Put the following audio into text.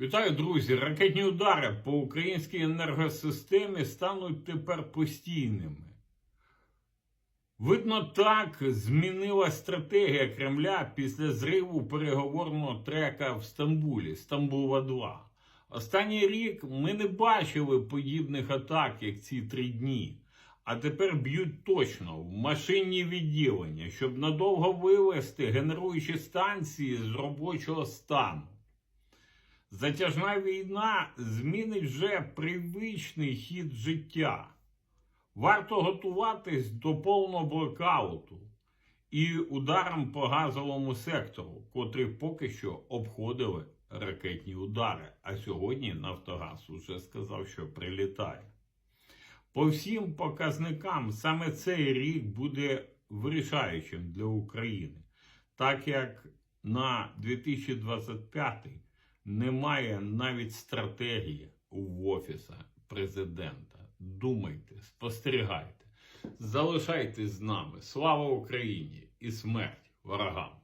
Вітаю, друзі! Ракетні удари по українській енергосистемі стануть тепер постійними. Видно, так змінила стратегія Кремля після зриву переговорного трека в Стамбулі, Стамбула 2. Останній рік ми не бачили подібних атак, як ці три дні. А тепер б'ють точно в машинні відділення, щоб надовго вивести генеруючі станції з робочого стану. Затяжна війна змінить вже привичний хід життя. Варто готуватись до повного блокауту і ударам по газовому сектору, котрий поки що обходили ракетні удари. А сьогодні Нафтогаз уже сказав, що прилітає. По всім показникам саме цей рік буде вирішаючим для України, так як на 2025 немає навіть стратегії у офіса президента. Думайте, спостерігайте, залишайтесь з нами. Слава Україні і смерть ворогам!